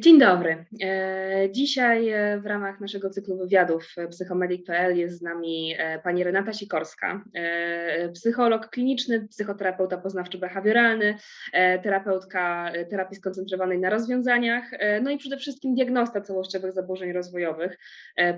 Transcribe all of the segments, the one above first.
Dzień dobry. E, dzisiaj e, w ramach naszego cyklu wywiadów e, psychomedic.pl jest z nami pani Renata Sikorska, psycholog kliniczny, psychoterapeuta poznawczo-behawioralny, terapeutka terapii skoncentrowanej na rozwiązaniach, no i przede wszystkim diagnosta całościowych zaburzeń rozwojowych,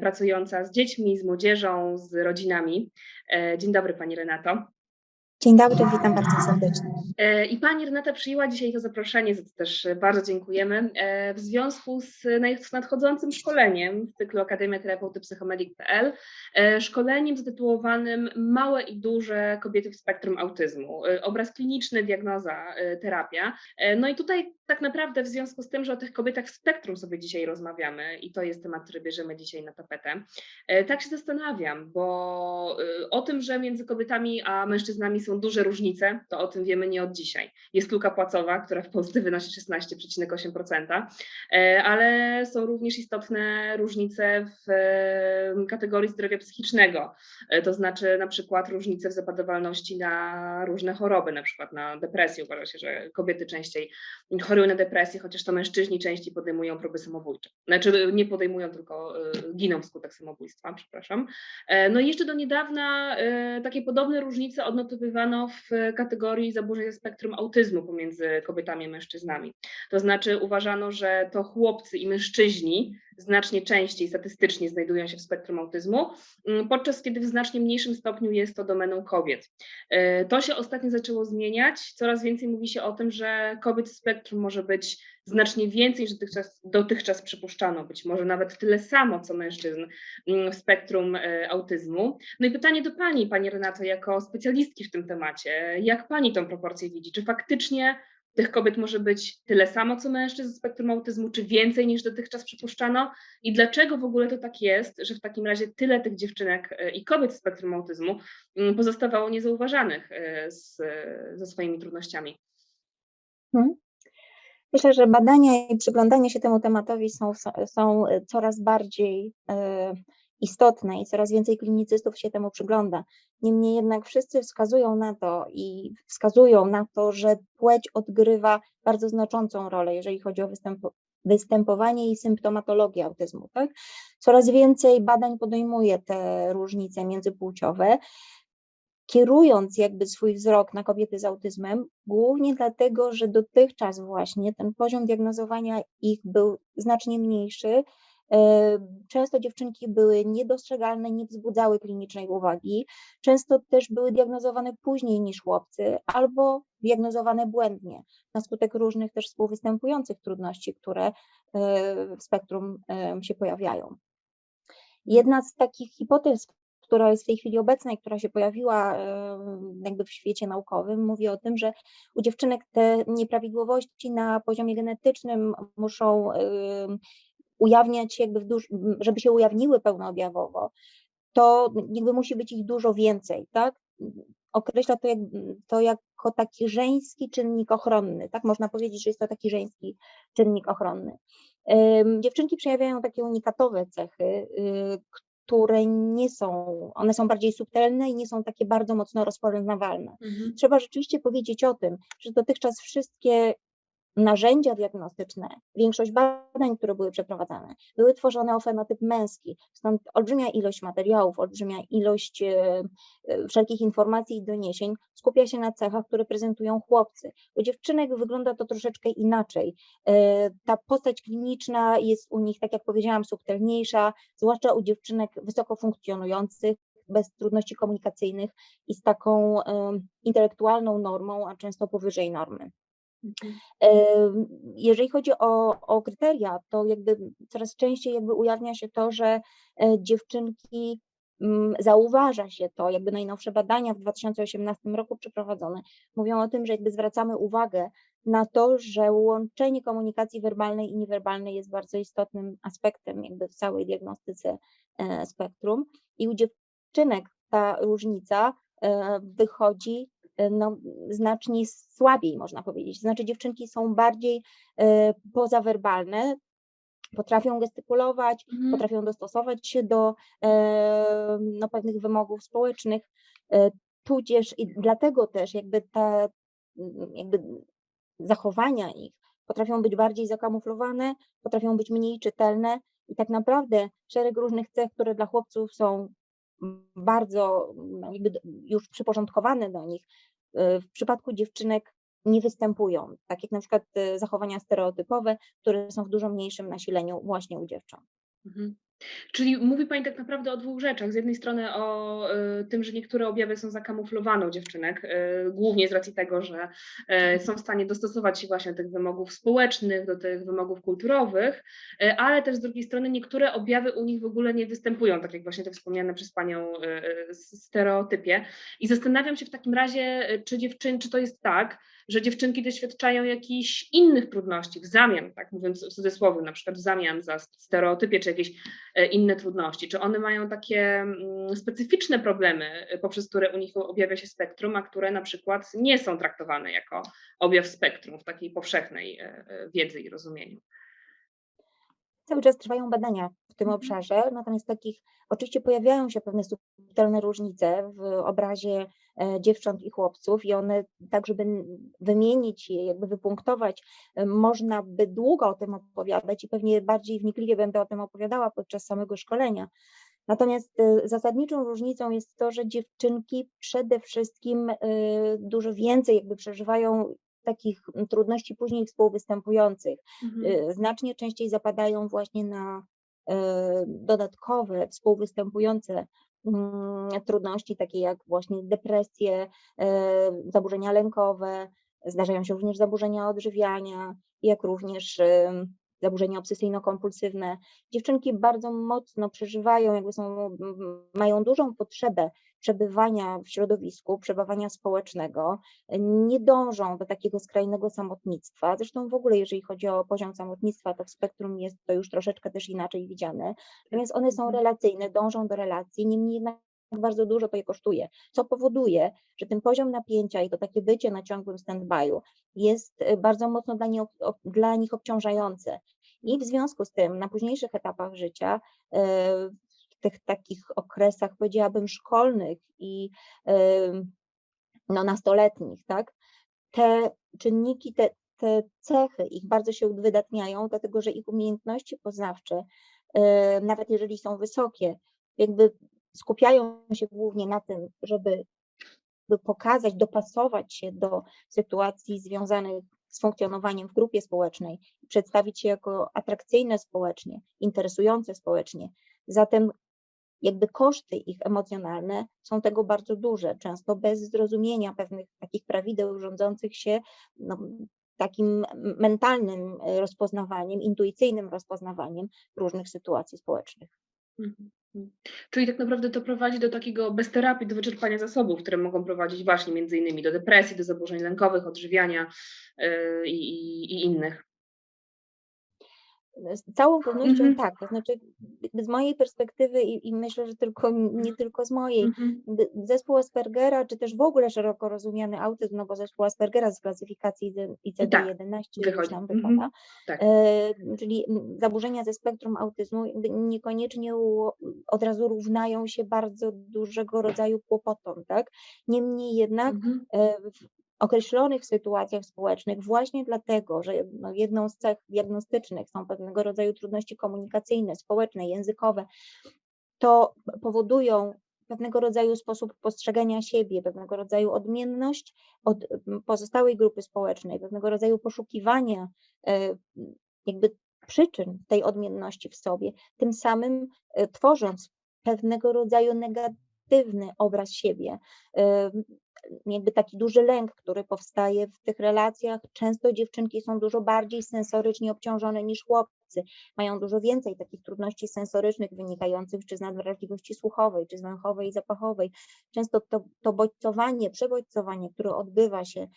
pracująca z dziećmi, z młodzieżą, z rodzinami. Dzień dobry pani Renato. Dzień dobry, witam bardzo serdecznie. E, I Pani Renata przyjęła dzisiaj to zaproszenie, za co też bardzo dziękujemy, e, w związku z nadchodzącym szkoleniem w cyklu Akademia Terapeuty Psychomedic.pl, e, szkoleniem zatytułowanym Małe i duże kobiety w spektrum autyzmu. Obraz kliniczny, diagnoza, terapia. No i tutaj tak naprawdę w związku z tym, że o tych kobietach w spektrum sobie dzisiaj rozmawiamy i to jest temat, który bierzemy dzisiaj na tapetę, tak się zastanawiam, bo o tym, że między kobietami a mężczyznami są duże różnice, to o tym wiemy nie od dzisiaj. Jest luka płacowa, która w Polsce wynosi 16,8%, e, ale są również istotne różnice w kategorii zdrowia psychicznego, e, to znaczy na przykład różnice w zapadowalności na różne choroby, na przykład na depresję. Uważa się, że kobiety częściej chorują na depresję, chociaż to mężczyźni częściej podejmują próby samobójcze. Znaczy nie podejmują, tylko e, giną wskutek samobójstwa, przepraszam. No i jeszcze do niedawna takie podobne różnice odnotowywano w kategorii zaburzeń spektrum autyzmu pomiędzy kobietami a mężczyznami. To znaczy uważano, że to chłopcy i mężczyźni znacznie częściej statystycznie znajdują się w spektrum autyzmu, mm, podczas kiedy w znacznie mniejszym stopniu jest to domeną kobiet. E, to się ostatnio zaczęło zmieniać. Coraz więcej mówi się o tym, że kobiet w spektrum może być znacznie więcej niż dotychczas, dotychczas przypuszczano, być może nawet tyle samo co mężczyzn mm, w spektrum e, autyzmu. No i pytanie do Pani, Pani Renato, jako specjalistki w tym temacie, jak Pani tą proporcję widzi? Czy faktycznie tych kobiet może być tyle samo co mężczyzn z spektrum autyzmu, czy więcej niż dotychczas przypuszczano? I dlaczego w ogóle to tak jest, że w takim razie tyle tych dziewczynek e, i kobiet z spektrum autyzmu mm, pozostawało niezauważanych e, z, ze swoimi trudnościami? Hmm. Myślę, że badania i przyglądanie się temu tematowi są, są coraz bardziej e, istotne i coraz więcej klinicystów się temu przygląda. Niemniej jednak wszyscy wskazują na to i wskazują na to, że płeć odgrywa bardzo znaczącą rolę, jeżeli chodzi o występowanie i symptomatologię autyzmu. Tak? Coraz więcej badań podejmuje te różnice międzypłciowe kierując jakby swój wzrok na kobiety z autyzmem, głównie dlatego, że dotychczas właśnie ten poziom diagnozowania ich był znacznie mniejszy. E, często dziewczynki były niedostrzegalne, nie wzbudzały klinicznej uwagi, często też były diagnozowane później niż chłopcy albo diagnozowane błędnie na skutek różnych też współwystępujących trudności, które e, w spektrum się pojawiają. Jedna z takich hipotez, która jest w tej chwili obecna i która się pojawiła jakby w świecie naukowym, mówi o tym, że u dziewczynek te nieprawidłowości na poziomie genetycznym muszą ujawniać jakby w duż, żeby się ujawniły pełnoobjawowo, to jakby musi być ich dużo więcej, tak? Określa to, jak, to jako taki żeński czynnik ochronny, tak? Można powiedzieć, że jest to taki żeński czynnik ochronny. Dziewczynki przejawiają takie unikatowe cechy, y, które nie są, one są bardziej subtelne i nie są takie bardzo mocno rozpoznawalne. Mhm. Trzeba rzeczywiście powiedzieć o tym, że dotychczas wszystkie narzędzia diagnostyczne, większość badań, które były przeprowadzane, były tworzone o fenotyp męski, stąd olbrzymia ilość materiałów, olbrzymia ilość e, e, wszelkich informacji i doniesień skupia się na cechach, które prezentują chłopcy. U dziewczynek wygląda to troszeczkę inaczej. E, ta postać kliniczna jest u nich, tak jak powiedziałam, subtelniejsza, zwłaszcza u dziewczynek wysoko funkcjonujących, bez trudności komunikacyjnych i z taką intelektualną normą, a często powyżej normy. Mhm. Jeżeli chodzi o, o kryteria, to jakby coraz częściej jakby ujawnia się to, że e, dziewczynki mm, zauważa się to, jakby najnowsze badania w 2018 roku przeprowadzone mówią o tym, że jakby zwracamy uwagę na to, że łączenie komunikacji werbalnej i niewerbalnej jest bardzo istotnym aspektem jakby w całej diagnostyce e, spektrum i u dziewczynek ta różnica e, wychodzi no, znacznie słabiej, można powiedzieć. Znaczy, dziewczynki są bardziej e, pozawerbalne, potrafią gestykulować, mhm. potrafią dostosować się do e, no, pewnych wymogów społecznych, tudzież i dlatego też jakby te jakby zachowania ich potrafią być bardziej zakamuflowane, potrafią być mniej czytelne i tak naprawdę szereg różnych cech, które dla chłopców są bardzo już przyporządkowane do nich, y, w przypadku dziewczynek nie występują, tak jak na przykład y, zachowania stereotypowe, które są w dużo mniejszym nasileniu właśnie u dziewcząt. Mhm. Czyli mówi Pani tak naprawdę o dwóch rzeczach. Z jednej strony o y, tym, że niektóre objawy są zakamuflowane u dziewczynek, y, głównie z racji tego, że y, są w stanie dostosować się właśnie do tych wymogów społecznych, do tych wymogów kulturowych, ale też z drugiej strony niektóre objawy u nich w ogóle nie występują, tak jak właśnie te wspomniane przez Panią stereotypie. I zastanawiam się w takim razie, czy dziewczyn, czy to jest tak, że dziewczynki doświadczają jakichś innych trudności w zamian, tak mówiąc w cudzysłowie, na przykład w zamian za stereotypie, czy jakieś e, inne trudności? Czy one mają takie mm, specyficzne problemy, e, poprzez które u nich objawia się spektrum, a które na przykład nie są traktowane jako objaw spektrum w takiej powszechnej e, wiedzy i rozumieniu? Cały czas trwają badania w tym Mhm. obszarze, natomiast takich oczywiście pojawiają się pewne subtelne różnice w obrazie dziewcząt i chłopców i one tak, żeby wymienić je, jakby wypunktować, e, można by długo o tym opowiadać i pewnie bardziej wnikliwie będę o tym opowiadała podczas samego szkolenia. Natomiast e, zasadniczą różnicą jest to, że dziewczynki przede wszystkim e, dużo więcej jakby przeżywają takich trudności później współwystępujących Mhm. znacznie częściej zapadają właśnie na dodatkowe, współwystępujące trudności, takie jak właśnie depresje, y, zaburzenia lękowe, zdarzają się również zaburzenia odżywiania, jak również y, zaburzenia obsesyjno-kompulsywne. Dziewczynki bardzo mocno przeżywają, jakby są, mają dużą potrzebę przebywania w środowisku, przebywania społecznego, nie dążą do takiego skrajnego samotnictwa. Zresztą w ogóle, jeżeli chodzi o poziom samotnictwa, to w spektrum jest to już troszeczkę też inaczej widziane. Natomiast one są Mhm. relacyjne, dążą do relacji, niemniej jednak bardzo dużo to je kosztuje, co powoduje, że ten poziom napięcia i to takie bycie na ciągłym stand-by'u jest y, bardzo mocno dla nich, ob- dla nich obciążające. I w związku z tym na późniejszych etapach życia, w tych takich okresach, powiedziałabym, szkolnych i no, nastoletnich, tak? Te czynniki, te, te cechy ich bardzo się uwydatniają, dlatego że ich umiejętności poznawcze, e, nawet jeżeli są wysokie, jakby skupiają się głównie na tym, żeby by pokazać, dopasować się do sytuacji związanych z funkcjonowaniem w grupie społecznej, przedstawić się jako atrakcyjne społecznie, interesujące społecznie. Zatem jakby koszty ich emocjonalne są tego bardzo duże, często bez zrozumienia pewnych takich prawideł rządzących się no, takim mentalnym rozpoznawaniem, intuicyjnym rozpoznawaniem różnych sytuacji społecznych. Mhm. Mhm. Czyli tak naprawdę to prowadzi do takiego bez terapii, do wyczerpania zasobów, które mogą prowadzić właśnie między innymi do depresji, do zaburzeń lękowych, odżywiania yy, i, i innych. Z całą pewnością Mhm. tak, to znaczy z mojej perspektywy i, i myślę, że tylko nie tylko z mojej, Mhm. jakby zespół Aspergera, czy też w ogóle szeroko rozumiany autyzm, no bo zespół Aspergera z klasyfikacji IC- ICD-11 już wychodzi. tam Mhm. wypada, Tak. e, czyli zaburzenia ze spektrum autyzmu niekoniecznie u, od razu równają się bardzo dużego rodzaju kłopotom, tak? Niemniej jednak Mhm. e, w określonych sytuacjach społecznych, właśnie dlatego, że no, jedną z cech diagnostycznych są pewnego rodzaju trudności komunikacyjne, społeczne, językowe, to powodują pewnego rodzaju sposób postrzegania siebie, pewnego rodzaju odmienność od pozostałej grupy społecznej, pewnego rodzaju poszukiwania e, jakby przyczyn tej odmienności w sobie, tym samym e, tworząc pewnego rodzaju negatywny obraz siebie. Jakby taki duży lęk, który powstaje w tych relacjach. Często dziewczynki są dużo bardziej sensorycznie obciążone niż chłopcy. Mają dużo więcej takich trudności sensorycznych wynikających czy z nadwrażliwości słuchowej, czy z węchowej i zapachowej. Często to, to bodźcowanie, przebodźcowanie, które odbywa się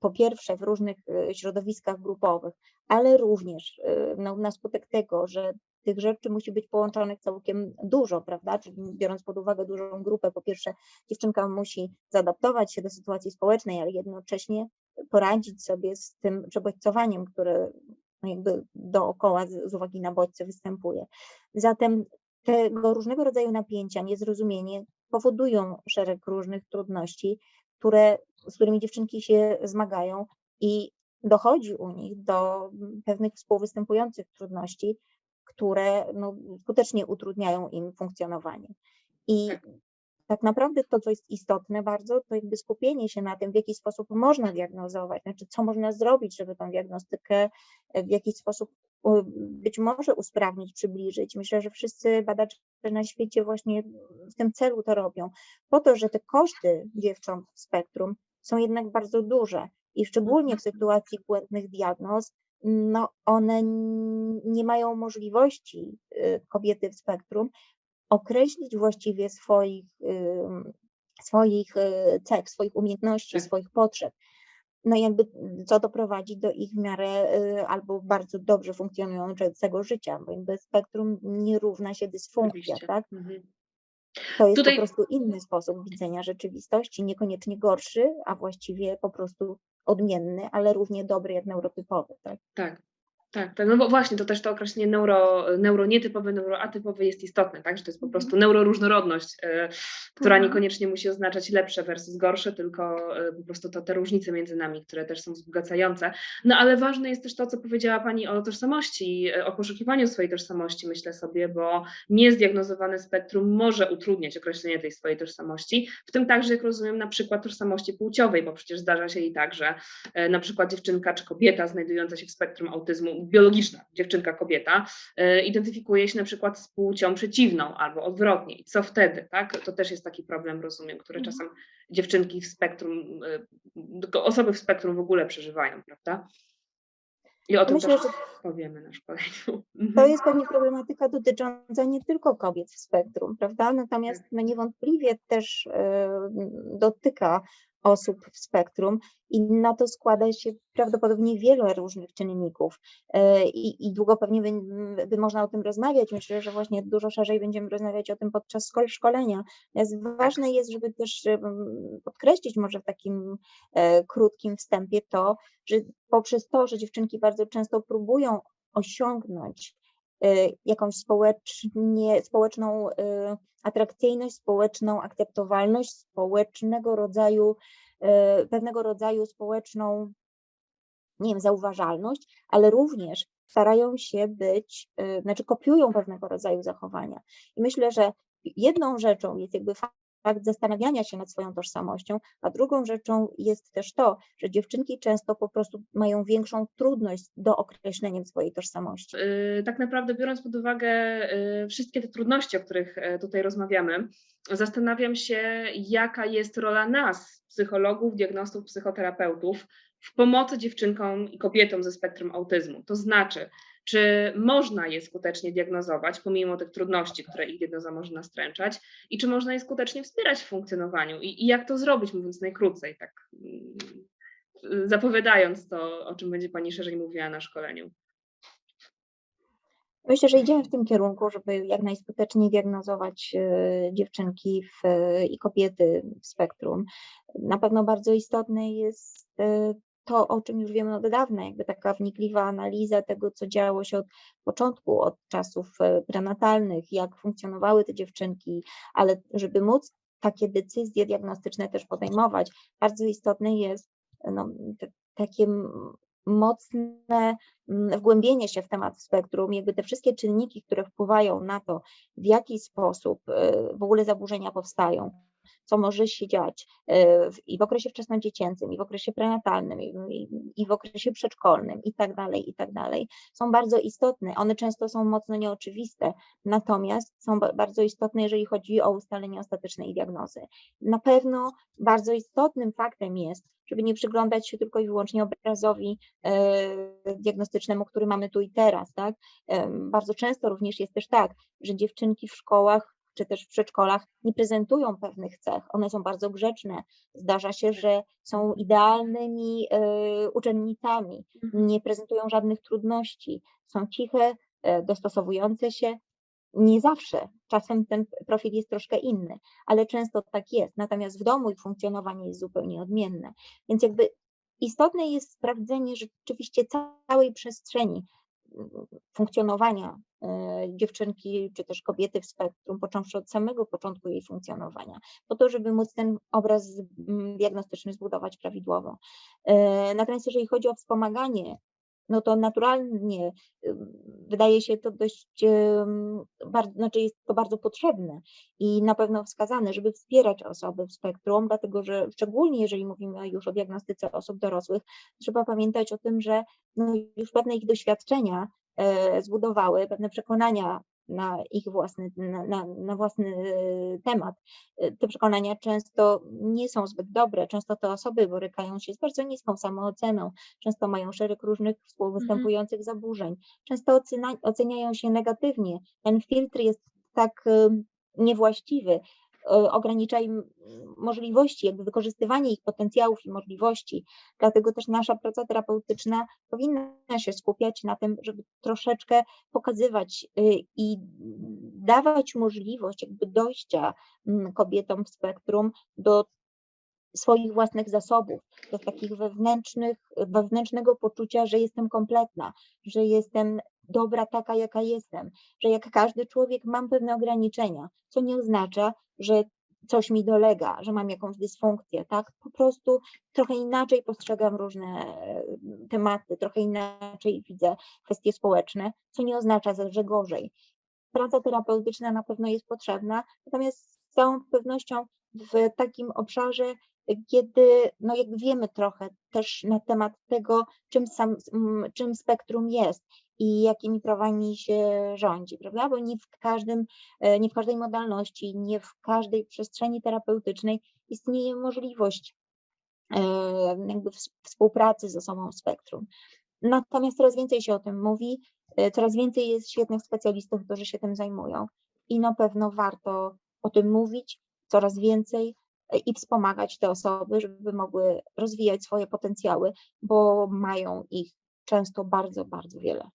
po pierwsze w różnych e, środowiskach grupowych, ale również e, no, na skutek tego, że tych rzeczy musi być połączonych całkiem dużo, prawda? Czyli biorąc pod uwagę dużą grupę, po pierwsze dziewczynka musi zaadaptować się do sytuacji społecznej, ale jednocześnie poradzić sobie z tym przebodźcowaniem, które no, jakby dookoła z, z uwagi na bodźce występuje. Zatem tego różnego rodzaju napięcia, niezrozumienie powodują szereg różnych trudności, które, z którymi dziewczynki się zmagają i dochodzi u nich do pewnych współwystępujących trudności, które no, skutecznie utrudniają im funkcjonowanie. I Tak. tak naprawdę to, co jest istotne bardzo, to jakby skupienie się na tym, w jaki sposób można diagnozować, znaczy co można zrobić, żeby tą diagnostykę e, w jakiś sposób być może usprawnić, przybliżyć. Myślę, że wszyscy badacze na świecie właśnie w tym celu to robią, po to, że te koszty dziewcząt w spektrum są jednak bardzo duże i szczególnie w sytuacji błędnych diagnoz, no one nie mają możliwości y, kobiety w spektrum określić właściwie swoich, swoich y, cech, swoich umiejętności, swoich potrzeb. No i jakby co doprowadzi do ich w miarę y, albo bardzo dobrze funkcjonującego życia, bo jakby spektrum nie równa się dysfunkcja, tak? Mhm. To jest Tutaj- po prostu inny sposób widzenia rzeczywistości, niekoniecznie gorszy, a właściwie po prostu odmienny, ale równie dobry jak neurotypowy, tak? Tak, tak, tak. No bo właśnie to też to określenie neuro, neuronietypowe, neuroatypowe jest istotne, tak? Że to jest po Mhm. prostu neuroróżnorodność, e, która Mhm. niekoniecznie musi oznaczać lepsze versus gorsze, tylko e, po prostu to te różnice między nami, które też są wzbogacające. No ale ważne jest też to, co powiedziała Pani o tożsamości, e, o poszukiwaniu swojej tożsamości, myślę sobie, bo niezdiagnozowane spektrum może utrudniać określenie tej swojej tożsamości, w tym także, jak rozumiem, na przykład tożsamości płciowej, bo przecież zdarza się i tak, że e, na przykład dziewczynka czy kobieta znajdująca się w spektrum autyzmu, biologiczna dziewczynka, kobieta, e, identyfikuje się na przykład z płcią przeciwną albo odwrotnie. I co wtedy, tak? To też jest taki problem, rozumiem, który Mhm. czasem dziewczynki w spektrum, e, osoby w spektrum w ogóle przeżywają, prawda? I o tym Myślę, też że powiemy na szkoleniu. To jest pewnie problematyka dotycząca nie tylko kobiet w spektrum, prawda? Natomiast Tak. no niewątpliwie też e, dotyka osób w spektrum i na to składa się prawdopodobnie wiele różnych czynników E, i, i długo pewnie by, by można o tym rozmawiać. Myślę, że właśnie dużo szerzej będziemy rozmawiać o tym podczas szko- szkolenia. Natomiast ważne jest, żeby też em, podkreślić może w takim e, krótkim wstępie to, że poprzez to, że dziewczynki bardzo często próbują osiągnąć e, jakąś społecznie, społeczną e, atrakcyjność, społeczną akceptowalność, społecznego rodzaju, e, pewnego rodzaju społeczną, nie wiem, zauważalność, ale również starają się być, znaczy kopiują pewnego rodzaju zachowania. I myślę, że jedną rzeczą jest jakby fakt zastanawiania się nad swoją tożsamością, a drugą rzeczą jest też to, że dziewczynki często po prostu mają większą trudność do określeniem swojej tożsamości. Y, tak naprawdę biorąc pod uwagę y, wszystkie te trudności, o których e, tutaj rozmawiamy, zastanawiam się, jaka jest rola nas, psychologów, diagnostów, psychoterapeutów w pomocy dziewczynkom i kobietom ze spektrum autyzmu. To znaczy, czy można je skutecznie diagnozować, pomimo tych trudności, które ich diagnoza może nastręczać, i czy można je skutecznie wspierać w funkcjonowaniu, i, i jak to zrobić, mówiąc najkrócej, tak mm, zapowiadając to, o czym będzie Pani szerzej mówiła na szkoleniu. Myślę, że idziemy w tym kierunku, żeby jak najskuteczniej diagnozować e, dziewczynki w, i kobiety w spektrum. Na pewno bardzo istotne jest e, to, o czym już wiemy od dawna, jakby taka wnikliwa analiza tego, co działo się od początku, od czasów e, prenatalnych, jak funkcjonowały te dziewczynki, ale żeby móc takie decyzje diagnostyczne też podejmować, bardzo istotne jest no, te, takie mocne wgłębienie się w temat spektrum, jakby te wszystkie czynniki, które wpływają na to, w jaki sposób e, w ogóle zaburzenia powstają, co może się dziać e, i w okresie wczesnodziecięcym, i w okresie prenatalnym, i, w okresie przedszkolnym, i tak dalej, i tak dalej, są bardzo istotne. One często są mocno nieoczywiste, natomiast są ba- bardzo istotne, jeżeli chodzi o ustalenie ostatecznej diagnozy. Na pewno bardzo istotnym faktem jest, żeby nie przyglądać się tylko i wyłącznie obrazowi e, diagnostycznemu, który mamy tu i teraz, tak? Bardzo często również jest też tak, że dziewczynki w szkołach czy też w przedszkolach nie prezentują pewnych cech. One są bardzo grzeczne. Zdarza się, że są idealnymi e, uczennicami, nie prezentują żadnych trudności, są ciche, e, dostosowujące się. Nie zawsze, czasem ten profil jest troszkę inny, ale często tak jest. Natomiast w domu ich funkcjonowanie jest zupełnie odmienne. Więc jakby istotne jest sprawdzenie rzeczywiście całej przestrzeni funkcjonowania dziewczynki czy też kobiety w spektrum, począwszy od samego początku jej funkcjonowania, po to, żeby móc ten obraz mm, diagnostyczny zbudować prawidłowo. E, Natomiast jeżeli chodzi o wspomaganie, no to naturalnie wydaje się to dość, bardzo, znaczy jest to bardzo potrzebne i na pewno wskazane, żeby wspierać osoby w spektrum, dlatego że szczególnie jeżeli mówimy już o diagnostyce osób dorosłych, trzeba pamiętać o tym, że no już pewne ich doświadczenia e, zbudowały, pewne przekonania na ich własny, na, na, na własny e, temat. E, Te przekonania często nie są zbyt dobre, często te osoby borykają się z bardzo niską samooceną, często mają szereg różnych współwystępujących zaburzeń, często oceniają się negatywnie. Ten filtr jest tak em, niewłaściwy, e, ogranicza im możliwości, jakby wykorzystywanie ich potencjałów i możliwości. Dlatego też nasza praca terapeutyczna powinna się skupiać na tym, żeby troszeczkę pokazywać y, i dawać możliwość jakby dojścia mm, kobietom w spektrum do swoich własnych zasobów, do takich wewnętrznych, wewnętrznego poczucia, że jestem kompletna, że jestem dobra taka, jaka jestem, że jak każdy człowiek mam pewne ograniczenia, co nie oznacza, że coś mi dolega, że mam jakąś dysfunkcję, tak? Po prostu trochę inaczej postrzegam różne e, tematy, trochę inaczej widzę kwestie społeczne, co nie oznacza, że gorzej. Praca terapeutyczna na pewno jest potrzebna, natomiast z całą pewnością w takim obszarze, kiedy no jak wiemy trochę też na temat tego, czym, sam, czym spektrum jest i jakimi prawami się rządzi, prawda? Bo nie w każdym, e, nie w każdej modalności, nie w każdej przestrzeni terapeutycznej istnieje możliwość e, jakby ws- współpracy z osobą w spektrum. Natomiast coraz więcej się o tym mówi, e, coraz więcej jest świetnych specjalistów, którzy się tym zajmują i na pewno warto o tym mówić coraz więcej i wspomagać te osoby, żeby mogły rozwijać swoje potencjały, bo mają ich często bardzo, bardzo wiele.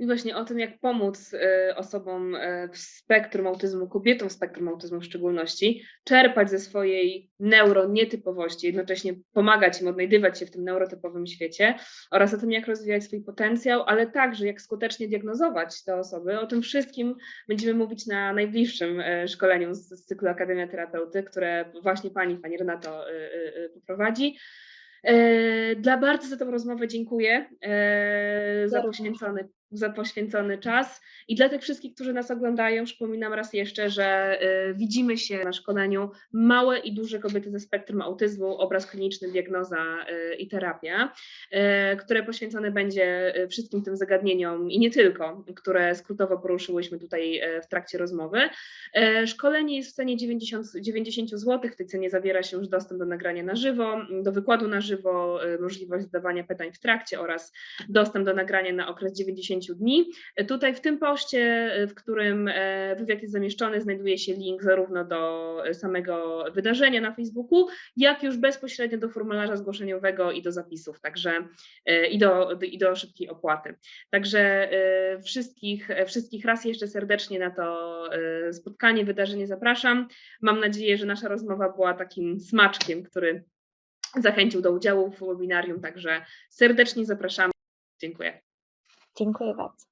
I właśnie o tym, jak pomóc e, osobom e, w spektrum autyzmu, kobietom w spektrum autyzmu w szczególności, czerpać ze swojej neuronietypowości, jednocześnie pomagać im odnajdywać się w tym neurotypowym świecie oraz o tym, jak rozwijać swój potencjał, ale także jak skutecznie diagnozować te osoby. O tym wszystkim będziemy mówić na najbliższym e, szkoleniu z, z cyklu Akademia Terapeuty, które właśnie pani, pani Renato poprowadzi. Dla bardzo za tą rozmowę dziękuję, za poświęcony, za poświęcony czas i dla tych wszystkich, którzy nas oglądają, przypominam raz jeszcze, że e, widzimy się na szkoleniu Małe i duże kobiety ze spektrum autyzmu, obraz kliniczny, diagnoza e, i terapia, e, które poświęcone będzie wszystkim tym zagadnieniom i nie tylko, które skrótowo poruszyłyśmy tutaj w trakcie rozmowy. Szkolenie jest w cenie 90, 90 zł. W tej cenie zawiera się już dostęp do nagrania na żywo, do wykładu na żywo, możliwość zadawania pytań w trakcie oraz dostęp do nagrania na okres 90 dni. Tutaj w tym poście, w którym e, wywiad jest zamieszczony, znajduje się link zarówno do samego wydarzenia na Facebooku, jak już bezpośrednio do formularza zgłoszeniowego i do zapisów, także e, i do, i do szybkiej opłaty. Także e, wszystkich, wszystkich raz jeszcze serdecznie na to spotkanie, wydarzenie zapraszam. Mam nadzieję, że nasza rozmowa była takim smaczkiem, który zachęcił do udziału w webinarium, także serdecznie zapraszamy. Dziękuję. Dziękuję bardzo.